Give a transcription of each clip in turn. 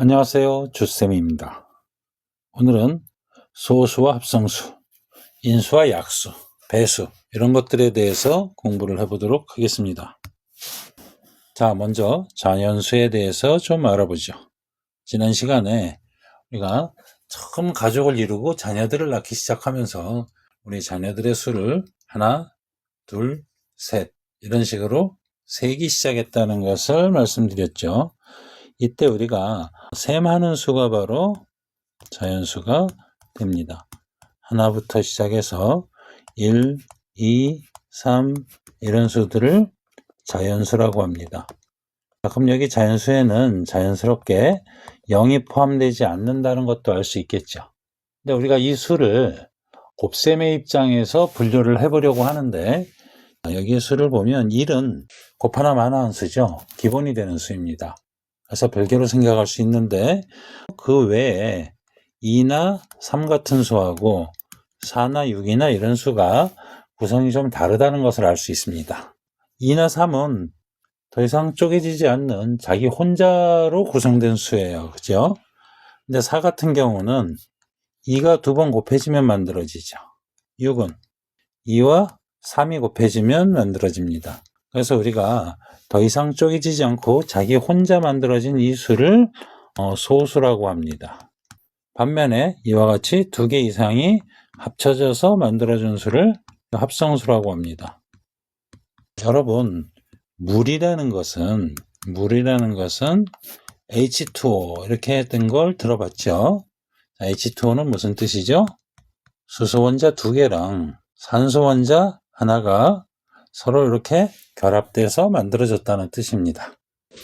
안녕하세요. 주쌤입니다. 오늘은 소수와 합성수, 인수와 약수, 배수 이런 것들에 대해서 공부를 해보도록 하겠습니다. 자, 먼저 자연수에 대해서 좀 알아보죠. 지난 시간에 우리가 처음 가족을 이루고 자녀들을 낳기 시작하면서 우리 자녀들의 수를 하나, 둘, 셋 이런 식으로 세기 시작했다는 것을 말씀드렸죠. 이때 우리가 셈하는 수가 바로 자연수가 됩니다. 하나부터 시작해서 1, 2, 3 이런 수들을 자연수라고 합니다. 자, 그럼 여기 자연수에는 자연스럽게 0이 포함되지 않는다는 것도 알 수 있겠죠. 근데 우리가 이 수를 곱셈의 입장에서 분류를 해보려고 하는데 여기 수를 보면 1은 곱하나 마나한 수죠. 기본이 되는 수입니다. 그래서 별개로 생각할 수 있는데 그 외에 2나 3 같은 수하고 4나 6이나 이런 수가 구성이 좀 다르다는 것을 알 수 있습니다. 2나 3은 더 이상 쪼개지지 않는 자기 혼자로 구성된 수예요. 그죠? 근데 4 같은 경우는 2가 두 번 곱해지면 만들어지죠. 6은 2와 3이 곱해지면 만들어집니다. 그래서 우리가 더 이상 쪼개지지 않고 자기 혼자 만들어진 이 수를 어, 소수라고 합니다. 반면에 이와 같이 두 개 이상이 합쳐져서 만들어준 수를 합성수라고 합니다. 여러분, 물이라는 것은 물이라는 것은 H2O 이렇게 된걸 들어봤죠? H2O는 무슨 뜻이죠? 수소 원자 두 개랑 산소 원자 하나가 서로 이렇게 결합돼서 만들어졌다는 뜻입니다.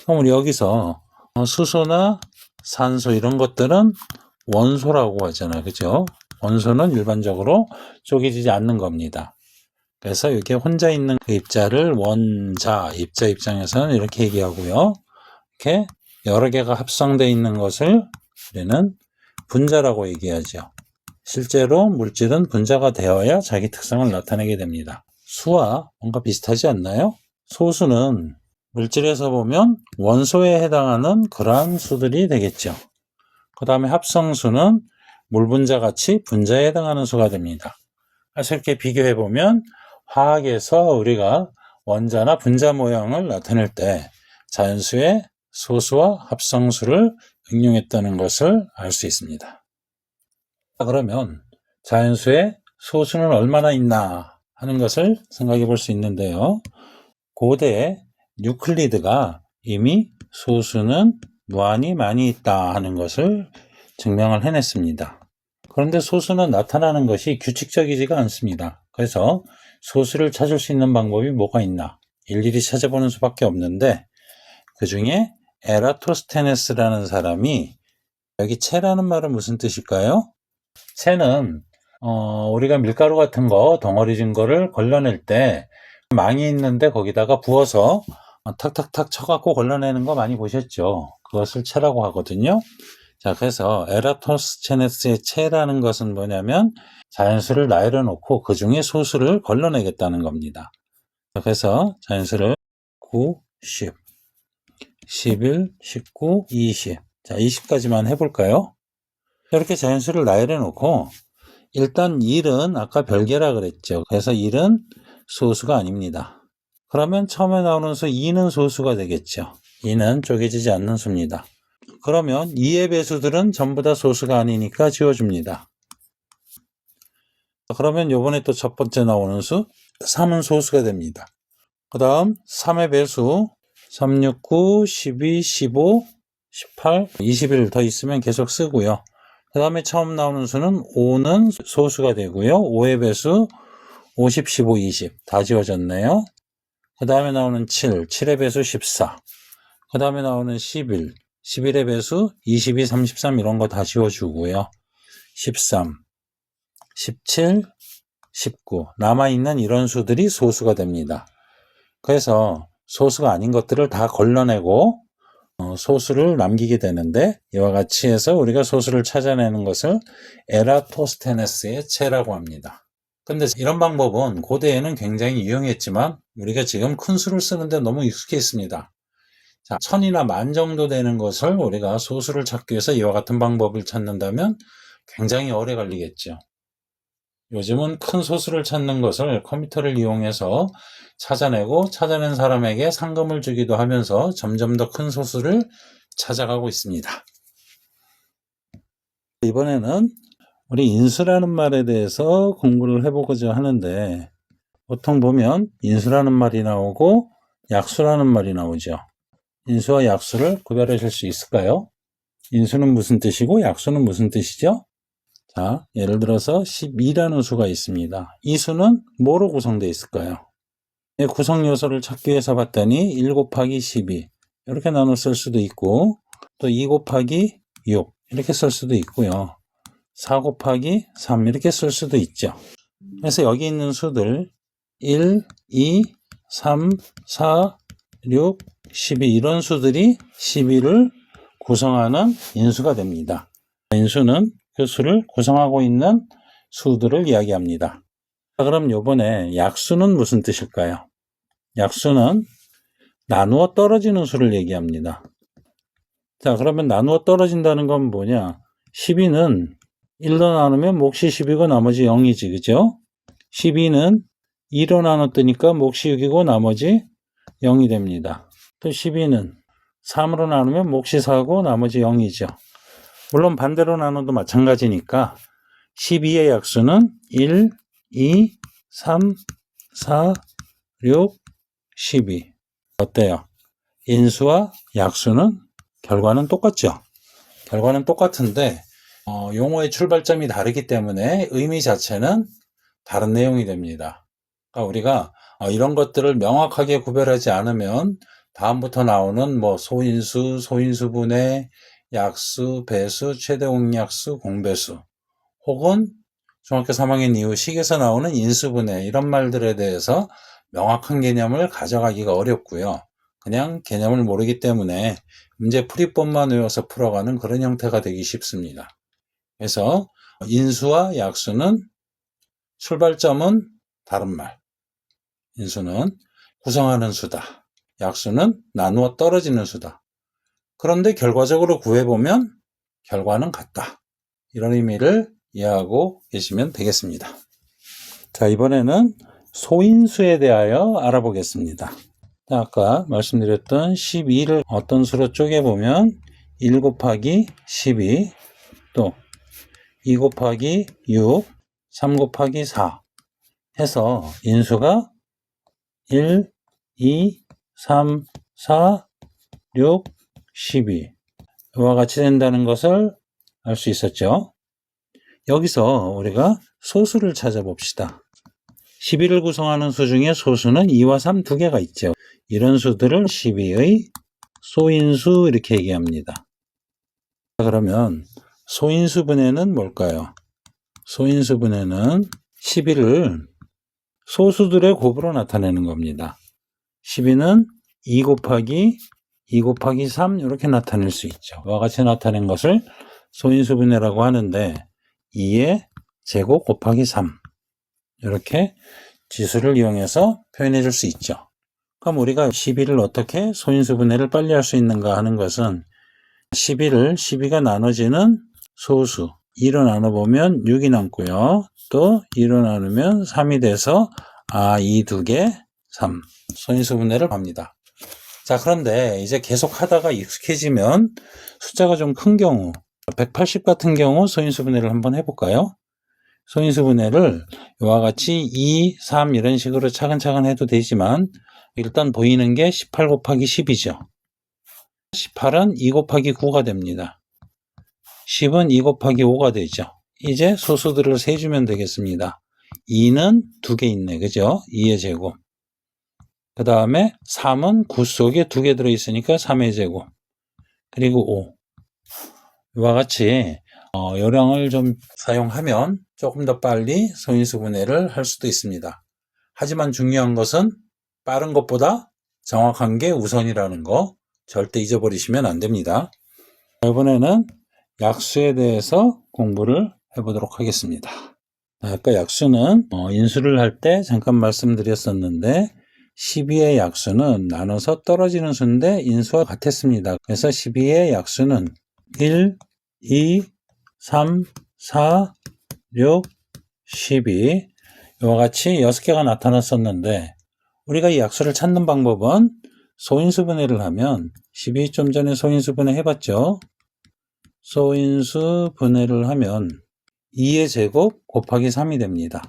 그럼 우리 여기서 수소나 산소 이런 것들은 원소라고 하잖아요. 그죠? 원소는 일반적으로 쪼개지지 않는 겁니다. 그래서 이렇게 혼자 있는 그 입자를 원자, 입자 입장에서는 이렇게 얘기하고요. 이렇게 여러 개가 합성되어 있는 것을 우리는 분자라고 얘기하죠. 실제로 물질은 분자가 되어야 자기 특성을 나타내게 됩니다. 수와 뭔가 비슷하지 않나요? 소수는 물질에서 보면 원소에 해당하는 그러한 수들이 되겠죠. 그 다음에 합성수는 물분자 같이 분자에 해당하는 수가 됩니다. 그래서 이렇게 비교해 보면 화학에서 우리가 원자나 분자 모양을 나타낼 때 자연수의 소수와 합성수를 응용했다는 것을 알 수 있습니다. 그러면 자연수의 소수는 얼마나 있나 하는 것을 생각해 볼 수 있는데요. 고대 유클리드가 이미 소수는 무한히 많이 있다 하는 것을 증명을 해냈습니다. 그런데 소수는 나타나는 것이 규칙적이지가 않습니다. 그래서 소수를 찾을 수 있는 방법이 뭐가 있나 일일이 찾아보는 수밖에 없는데 그 중에 에라토스테네스라는 사람이 여기 채라는 말은 무슨 뜻일까요? 채는 어, 우리가 밀가루 같은 거 덩어리진 거를 걸러낼 때 망이 있는데 거기다가 부어서 탁탁탁 쳐갖고 걸러내는 거 많이 보셨죠? 그것을 채라고 하거든요. 자, 그래서 에라토스체네스의 채라는 것은 뭐냐면 자연수를 나열해 놓고 그 중에 소수를 걸러내겠다는 겁니다. 자, 그래서 자연수를 9, 10, 11, 19, 20. 자, 20까지만 해볼까요? 이렇게 자연수를 나열해 놓고 일단 1은 아까 별개라 그랬죠. 그래서 1은 소수가 아닙니다. 그러면 처음에 나오는 수 2는 소수가 되겠죠. 2는 쪼개지지 않는 수입니다. 그러면 2의 배수들은 전부 다 소수가 아니니까 지워줍니다. 그러면 요번에 또 첫 번째 나오는 수 3은 소수가 됩니다. 그 다음 3의 배수 3, 6, 9, 12, 15, 18, 21 더 있으면 계속 쓰고요. 그 다음에 처음 나오는 수는 5는 소수가 되고요. 5의 배수 50, 15, 20 다 지워졌네요. 그 다음에 나오는 7, 7의 배수 14. 그 다음에 나오는 11, 11의 배수 22, 33 이런 거 다 지워주고요. 13, 17, 19 남아있는 이런 수들이 소수가 됩니다. 그래서 소수가 아닌 것들을 다 걸러내고 어, 소수를 남기게 되는데 이와 같이 해서 우리가 소수를 찾아내는 것을 에라토스테네스의 채라고 합니다. 근데 이런 방법은 고대에는 굉장히 유용했지만 우리가 지금 큰 수를 쓰는데 너무 익숙해 있습니다. 자, 천이나 만 정도 되는 것을 우리가 소수를 찾기 위해서 이와 같은 방법을 찾는다면 굉장히 오래 걸리겠죠. 요즘은 큰 소수를 찾는 것을 컴퓨터를 이용해서 찾아내고 찾아낸 사람에게 상금을 주기도 하면서 점점 더 큰 소수를 찾아가고 있습니다. 이번에는 우리 인수라는 말에 대해서 공부를 해보고자 하는데 보통 보면 인수라는 말이 나오고 약수라는 말이 나오죠. 인수와 약수를 구별하실 수 있을까요? 인수는 무슨 뜻이고 약수는 무슨 뜻이죠? 자, 예를 들어서 12라는 수가 있습니다. 이 수는 뭐로 구성되어 있을까요? 이 구성 요소를 찾기 위해서 봤더니 1 곱하기 12 이렇게 나눠 쓸 수도 있고 또 2 곱하기 6 이렇게 쓸 수도 있고요. 4 곱하기 3 이렇게 쓸 수도 있죠. 그래서 여기 있는 수들 1, 2, 3, 4, 6, 12 이런 수들이 12를 구성하는 인수가 됩니다. 인수는 그 수를 구성하고 있는 수들을 이야기합니다. 자, 그럼 요번에 약수는 무슨 뜻일까요? 약수는 나누어 떨어지는 수를 얘기합니다. 자, 그러면 나누어 떨어진다는 건 뭐냐? 12는 1로 나누면 몫이 10이고 나머지 0이지, 그죠? 12는 2로 나눴으니까 몫이 6이고 나머지 0이 됩니다. 또 12는 3으로 나누면 몫이 4고 나머지 0이죠. 물론 반대로 나눠도 마찬가지니까 12의 약수는 1, 2, 3, 4, 6, 12. 어때요? 인수와 약수는 결과는 똑같죠? 결과는 똑같은데 어, 용어의 출발점이 다르기 때문에 의미 자체는 다른 내용이 됩니다. 그러니까 우리가 어, 이런 것들을 명확하게 구별하지 않으면 다음부터 나오는 뭐 소인수, 소인수분해, 약수, 배수, 최대 공약수, 공배수 혹은 중학교 3학년 이후 식에서 나오는 인수분해 이런 말들에 대해서 명확한 개념을 가져가기가 어렵고요. 그냥 개념을 모르기 때문에 문제 풀이법만 외워서 풀어가는 그런 형태가 되기 쉽습니다. 그래서 인수와 약수는 출발점은 다른 말. 인수는 구성하는 수다. 약수는 나누어 떨어지는 수다. 그런데 결과적으로 구해보면 결과는 같다. 이런 의미를 이해하고 계시면 되겠습니다. 자, 이번에는 소인수에 대하여 알아보겠습니다. 자, 아까 말씀드렸던 12를 어떤 수로 쪼개보면 1 곱하기 12, 또 2 곱하기 6, 3 곱하기 4 해서 인수가 1, 2, 3, 4, 6, 12 이와 같이 된다는 것을 알 수 있었죠. 여기서 우리가 소수를 찾아봅시다. 12를 구성하는 수 중에 소수는 2와 3 두 개가 있죠. 이런 수들을 12의 소인수 이렇게 얘기합니다. 자, 그러면 소인수분해는 뭘까요? 소인수분해는 12를 소수들의 곱으로 나타내는 겁니다. 12는 2 곱하기 2 곱하기 3 이렇게 나타낼 수 있죠. 이와 같이 나타낸 것을 소인수분해라고 하는데 2의 제곱 곱하기 3 이렇게 지수를 이용해서 표현해 줄 수 있죠. 그럼 우리가 12를 어떻게 소인수분해를 빨리 할 수 있는가 하는 것은 12를 12가 나눠지는 소수 2로 나눠보면 6이 남고요. 또 2로 나누면 3이 돼서 아, 2두 개, 3 소인수분해를 합니다. 자, 그런데 이제 계속 하다가 익숙해지면 숫자가 좀 큰 경우 180 같은 경우 소인수분해를 한번 해볼까요? 소인수분해를 이와 같이 2, 3 이런 식으로 차근차근 해도 되지만 일단 보이는 게 18 곱하기 10이죠. 18은 2 곱하기 9가 됩니다. 10은 2 곱하기 5가 되죠. 이제 소수들을 세주면 되겠습니다. 2는 두 개 있네. 그죠? 2의 제곱. 그 다음에 3은 9 속에 두 개 들어있으니까 3의 제곱. 그리고 5. 이와 같이 어, 요령을 좀 사용하면 조금 더 빨리 소인수 분해를 할 수도 있습니다. 하지만 중요한 것은 빠른 것보다 정확한 게 우선이라는 거 절대 잊어버리시면 안 됩니다. 이번에는 약수에 대해서 공부를 해보도록 하겠습니다. 아까 약수는 어, 인수를 할 때 잠깐 말씀드렸었는데 12의 약수는 나눠서 떨어지는 수인데 인수와 같았습니다. 그래서 12의 약수는 1, 2, 3, 4, 6, 12 이와 같이 6개가 나타났었는데 우리가 이 약수를 찾는 방법은 소인수 분해를 하면 12 좀 전에 소인수 분해 해봤죠. 소인수 분해를 하면 2의 제곱 곱하기 3이 됩니다.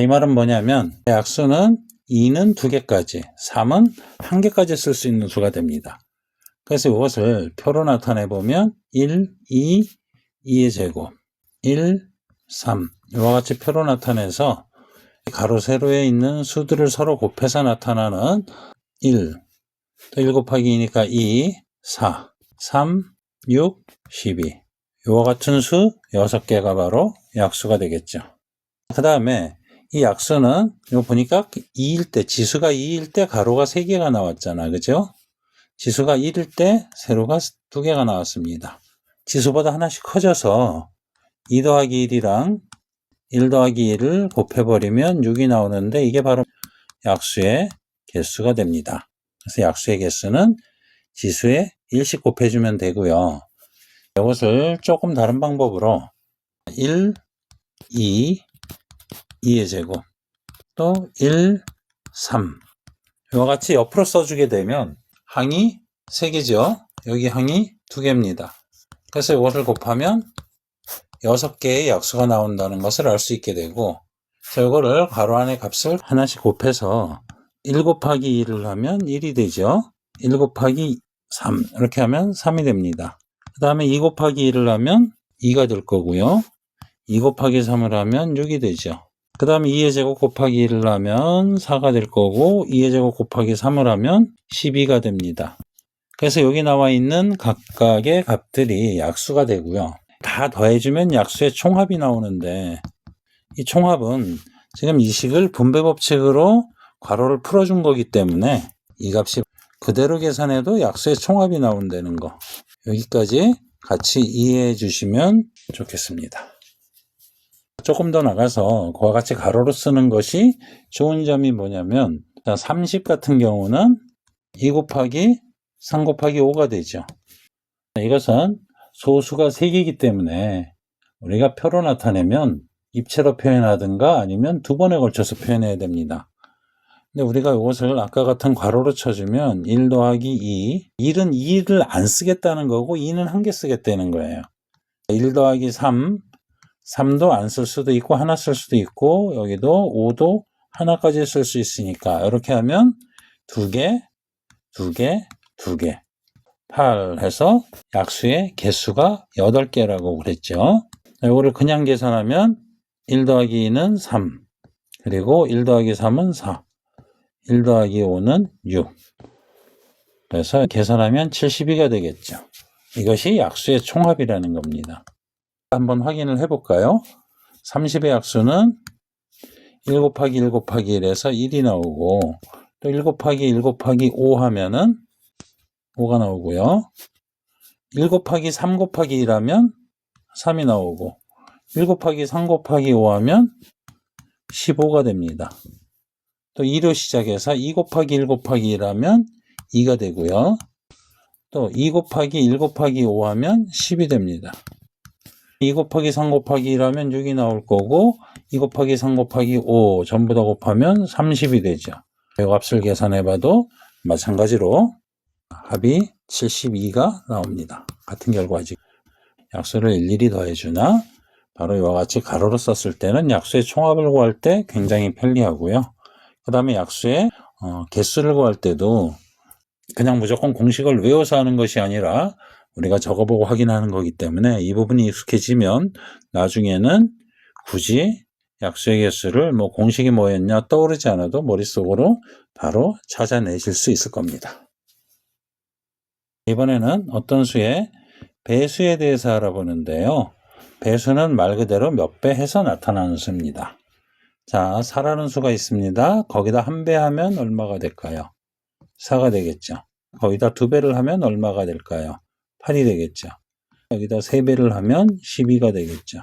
이 말은 뭐냐면 약수는 2는 2개까지, 3은 1개까지 쓸 수 있는 수가 됩니다. 그래서 이것을 표로 나타내 보면 1, 2, 2의 제곱, 1, 3 이와 같이 표로 나타내서 가로 세로에 있는 수들을 서로 곱해서 나타나는 1, 또1 곱하기 2니까 2, 4, 3, 6, 12 이와 같은 수 6개가 바로 약수가 되겠죠. 그 다음에 이 약수는 이거 보니까 2일 때 지수가 2일 때 가로가 3개가 나왔잖아. 그죠? 지수가 1일 때 세로가 2개가 나왔습니다. 지수보다 하나씩 커져서 2 더하기 1이랑 1 더하기 1을 곱해버리면 6이 나오는데 이게 바로 약수의 개수가 됩니다. 그래서 약수의 개수는 지수에 1씩 곱해주면 되고요. 이것을 조금 다른 방법으로 1, 2, 2의 제곱 또 1, 3 이와 같이 옆으로 써주게 되면 항이 3개죠. 여기 항이 2개입니다. 그래서 이것을 곱하면 6개의 약수가 나온다는 것을 알 수 있게 되고 자, 이거를 가로 안의 값을 하나씩 곱해서 1 곱하기 2를 하면 1이 되죠. 1 곱하기 3 이렇게 하면 3이 됩니다. 그 다음에 2 곱하기 1을 하면 2가 될 거고요. 2 곱하기 3을 하면 6이 되죠. 그 다음에 2의 제곱 곱하기 1을 하면 4가 될 거고 2의 제곱 곱하기 3을 하면 12가 됩니다. 그래서 여기 나와 있는 각각의 값들이 약수가 되고요. 다 더해주면 약수의 총합이 나오는데 이 총합은 지금 이 식을 분배 법칙으로 괄호를 풀어준 거기 때문에 이 값이 그대로 계산해도 약수의 총합이 나온다는 거 여기까지 같이 이해해 주시면 좋겠습니다. 조금 더 나가서 그와 같이 가로로 쓰는 것이 좋은 점이 뭐냐면 30 같은 경우는 2 곱하기 3 곱하기 5가 되죠. 이것은 소수가 3개이기 때문에 우리가 표로 나타내면 입체로 표현하든가 아니면 두 번에 걸쳐서 표현해야 됩니다. 근데 우리가 이것을 아까 같은 괄호로 쳐주면 1 더하기 2, 1은 2를 안 쓰겠다는 거고 2는 한 개 쓰겠다는 거예요. 1 더하기 3, 3도 안 쓸 수도 있고 하나 쓸 수도 있고 여기도 5도 하나까지 쓸 수 있으니까 이렇게 하면 두 개, 두 개, 두 개. 8 해서 약수의 개수가 8개라고 그랬죠. 이거를 그냥 계산하면 1 더하기 2는 3, 그리고 1 더하기 3은 4, 1 더하기 5는 6. 그래서 계산하면 72가 되겠죠. 이것이 약수의 총합이라는 겁니다. 한번 확인을 해볼까요? 30의 약수는 1 곱하기 1 곱하기 1에서 1이 나오고 또 1 곱하기 1 곱하기 5 하면은 5가 나오고요. 1 곱하기 3 곱하기 1 하면 3이 나오고 1 곱하기 3 곱하기 5 하면 15가 됩니다. 또 2로 시작해서 2 곱하기 1 곱하기 1 하면 2가 되고요. 또 2 곱하기 1 곱하기 5 하면 10이 됩니다. 2 곱하기 3 곱하기 1 하면 6이 나올 거고 2 곱하기 3 곱하기 5 전부 다 곱하면 30이 되죠. 이 값을 계산해 봐도 마찬가지로 합이 72가 나옵니다. 같은 결과지. 약수를 일일이 더해주나 바로 이와 같이 가로로 썼을 때는 약수의 총합을 구할 때 굉장히 편리하고요. 그 다음에 약수의 어, 개수를 구할 때도 그냥 무조건 공식을 외워서 하는 것이 아니라 우리가 적어보고 확인하는 거기 때문에 이 부분이 익숙해지면 나중에는 굳이 약수의 개수를 뭐 공식이 뭐였냐 떠오르지 않아도 머릿속으로 바로 찾아내실 수 있을 겁니다. 이번에는 어떤 수의 배수에 대해서 알아보는데요. 배수는 말 그대로 몇 배 해서 나타나는 수입니다. 자, 4라는 수가 있습니다. 거기다 한 배 하면 얼마가 될까요? 4가 되겠죠. 거기다 두 배를 하면 얼마가 될까요? 8이 되겠죠. 여기다 세 배를 하면 12가 되겠죠.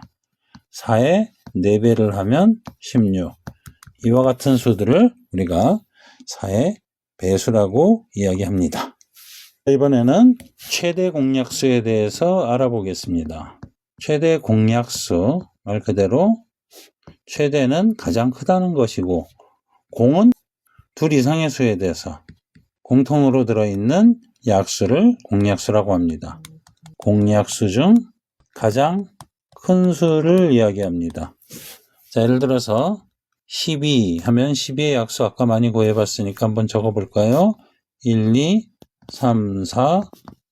4에 4배를 하면 16. 이와 같은 수들을 우리가 4의 배수라고 이야기합니다. 이번에는 최대 공약수에 대해서 알아보겠습니다. 최대 공약수, 말 그대로 최대는 가장 크다는 것이고, 공은 둘 이상의 수에 대해서 공통으로 들어있는 약수를 공약수라고 합니다. 공약수 중 가장 큰 수를 이야기합니다. 자, 예를 들어서 12 하면 12의 약수 아까 많이 구해봤으니까 한번 적어볼까요? 1, 2, 3, 4,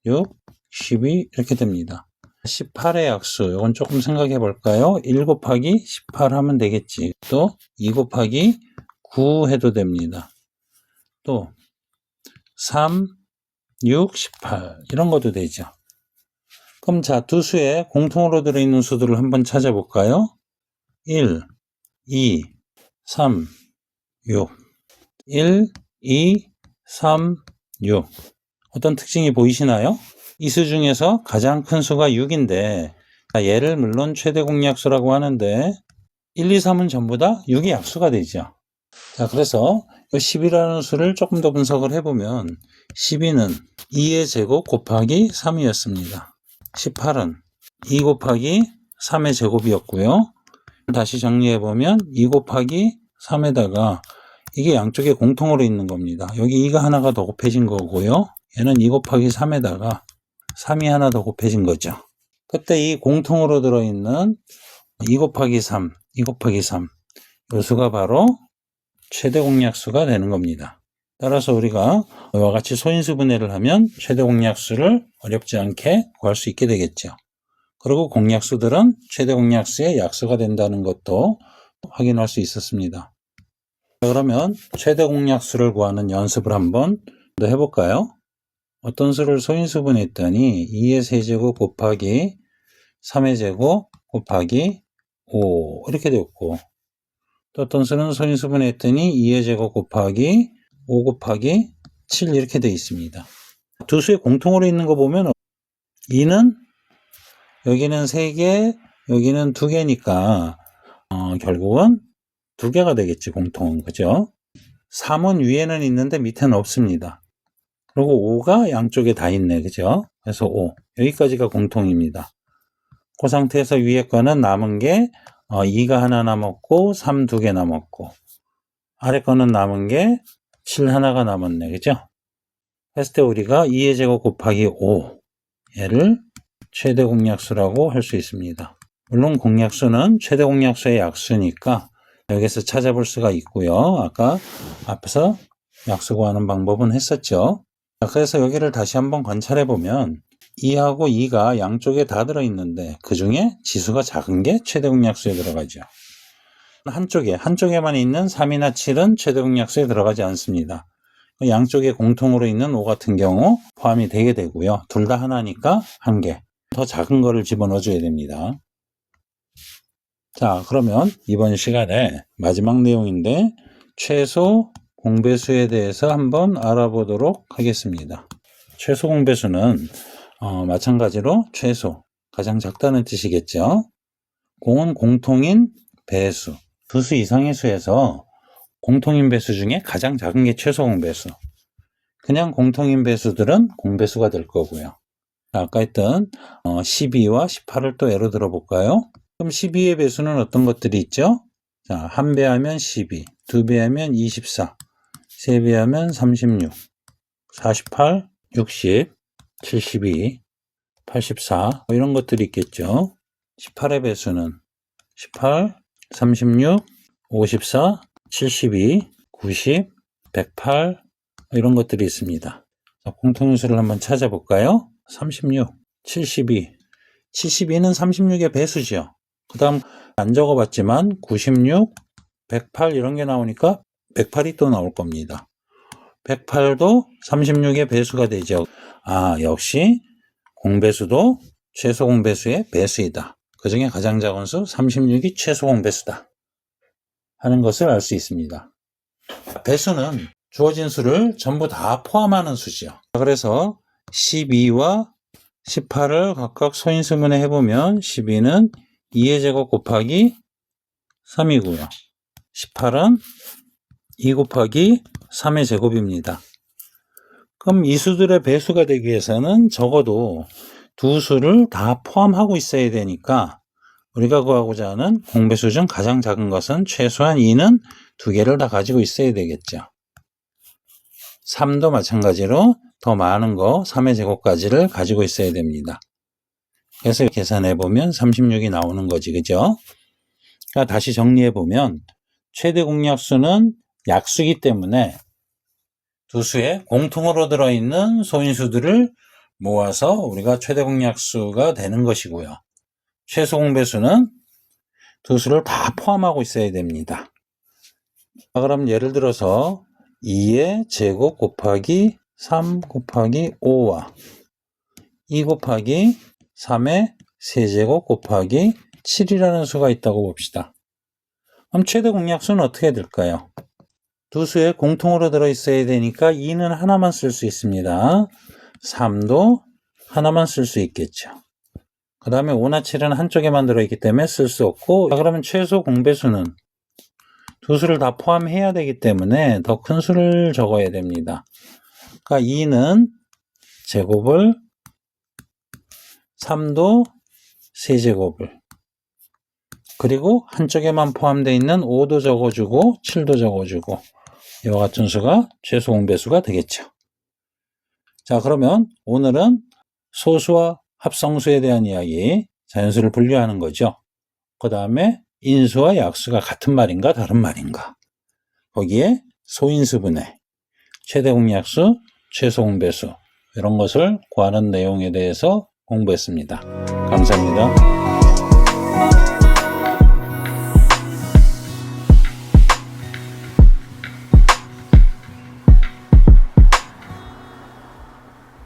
6, 12 이렇게 됩니다. 18의 약수 이건 조금 생각해 볼까요? 1 곱하기 18 하면 되겠지. 또 2 곱하기 9 해도 됩니다. 또 3, 6, 18 이런 것도 되죠. 그럼 자, 두 수에 공통으로 들어있는 수들을 한번 찾아볼까요? 1, 2, 3, 6 1, 2, 3, 6 어떤 특징이 보이시나요? 이 수 중에서 가장 큰 수가 6인데 얘를 물론 최대 공약수라고 하는데 1, 2, 3은 전부 다 6이 약수가 되죠. 자, 그래서 10이라는 수를 조금 더 분석을 해보면 12는 2의 제곱 곱하기 3이었습니다. 18은 2 곱하기 3의 제곱이었고요. 다시 정리해보면 2 곱하기 3에다가 이게 양쪽에 공통으로 있는 겁니다. 여기 2가 하나가 더 곱해진 거고요. 얘는 2 곱하기 3에다가 3이 하나 더 곱해진 거죠. 그때 이 공통으로 들어있는 2 곱하기 3, 2 곱하기 3. 이 수가 바로 최대 공약수가 되는 겁니다. 따라서 우리가 이와 같이 소인수 분해를 하면 최대 공약수를 어렵지 않게 구할 수 있게 되겠죠. 그리고 공약수들은 최대 공약수의 약수가 된다는 것도 확인할 수 있었습니다. 자, 그러면 최대 공약수를 구하는 연습을 한번 더 해볼까요? 어떤 수를 소인수 분했더니 2의 세제곱 곱하기 3의 제곱 곱하기 5 이렇게 되었고 또 어떤 수는 소인수 분했더니 2의 제곱 곱하기 5 곱하기 7 이렇게 되어 있습니다. 두 수의 공통으로 있는 거 보면 2는 여기는 3개, 여기는 2개니까 어, 결국은 2개가 되겠지 공통은 그죠? 3은 위에는 있는데 밑에는 없습니다. 그리고 5가 양쪽에 다 있네 그죠? 그래서 5 여기까지가 공통입니다. 그 상태에서 위에 거는 남은 게 어, 2가 하나 남았고 3 두 개 남았고 아래 거는 남은 게 7 하나가 남았네 그죠? 했을 때 우리가 2의 제곱 곱하기 5 얘를 최대 공약수라고 할 수 있습니다. 물론 공약수는 최대 공약수의 약수니까 여기서 찾아볼 수가 있고요. 아까 앞에서 약수 구하는 방법은 했었죠. 자, 그래서 여기를 다시 한번 관찰해 보면 2하고 2가 양쪽에 다 들어있는데 그 중에 지수가 작은 게 최대 공약수에 들어가죠. 한쪽에, 한쪽에만 있는 3이나 7은 최대 공약수에 들어가지 않습니다. 양쪽에 공통으로 있는 5 같은 경우 포함이 되게 되고요. 둘 다 하나니까 한 개. 더 작은 거를 집어넣어 줘야 됩니다. 자, 그러면 이번 시간에 마지막 내용인데 최소 공배수에 대해서 한번 알아보도록 하겠습니다. 최소 공배수는 어, 마찬가지로 최소, 가장 작다는 뜻이겠죠. 공은 공통인 배수, 두 수 이상의 수에서 공통인 배수 중에 가장 작은 게 최소 공배수. 그냥 공통인 배수들은 공배수가 될 거고요. 아까 했던 12와 18을 또 예로 들어볼까요? 그럼 12의 배수는 어떤 것들이 있죠? 자, 한 배 하면 12, 두 배 하면 24, 세 배 하면 36, 48, 60, 72, 84, 뭐 이런 것들이 있겠죠. 18의 배수는 18, 36, 54, 72, 90, 108, 이런 것들이 있습니다. 공통인수를 한번 찾아볼까요? 36, 72. 72는 36의 배수죠. 그 다음 안 적어봤지만 96, 108 이런 게 나오니까 108이 또 나올 겁니다. 108도 36의 배수가 되죠. 아, 역시 공배수도 최소 공배수의 배수이다. 그 중에 가장 작은 수 36이 최소 공배수다. 하는 것을 알 수 있습니다. 배수는 주어진 수를 전부 다 포함하는 수죠. 그래서 12와 18을 각각 소인수분해 해보면 12는 2의 제곱 곱하기 3이고요. 18은 2 곱하기 3의 제곱입니다. 그럼 이 수들의 배수가 되기 위해서는 적어도 두 수를 다 포함하고 있어야 되니까 우리가 구하고자 하는 공배수 중 가장 작은 것은 최소한 2는 두 개를 다 가지고 있어야 되겠죠. 3도 마찬가지로 더 많은 거 3의 제곱까지를 가지고 있어야 됩니다. 그래서 계산해 보면 36이 나오는 거지, 그죠? 그러니까 다시 정리해 보면 최대 공약수는 약수이기 때문에 두 수에 공통으로 들어있는 소인수들을 모아서 우리가 최대 공약수가 되는 것이고요. 최소 공배수는 두 수를 다 포함하고 있어야 됩니다. 자, 그럼 예를 들어서 2의 제곱 곱하기 3 곱하기 5와 2 곱하기 3의 세제곱 곱하기 7이라는 수가 있다고 봅시다. 그럼 최대 공약수는 어떻게 될까요? 두 수에 공통으로 들어있어야 되니까 2는 하나만 쓸 수 있습니다. 3도 하나만 쓸 수 있겠죠. 그 다음에 5나 7은 한쪽에만 들어있기 때문에 쓸 수 없고, 자, 그러면 최소 공배수는 두 수를 다 포함해야 되기 때문에 더 큰 수를 적어야 됩니다. 그러니까 2는 제곱을 3도 세제곱을 그리고 한쪽에만 포함되어 있는 5도 적어주고 7도 적어주고 이와 같은 수가 최소 공배수가 되겠죠. 자 그러면 오늘은 소수와 합성수에 대한 이야기 자연수를 분류하는 거죠. 그 다음에 인수와 약수가 같은 말인가 다른 말인가 거기에 소인수분해 최대 공약수 최소 공배수 이런 것을 구하는 내용에 대해서 공부했습니다. 감사합니다.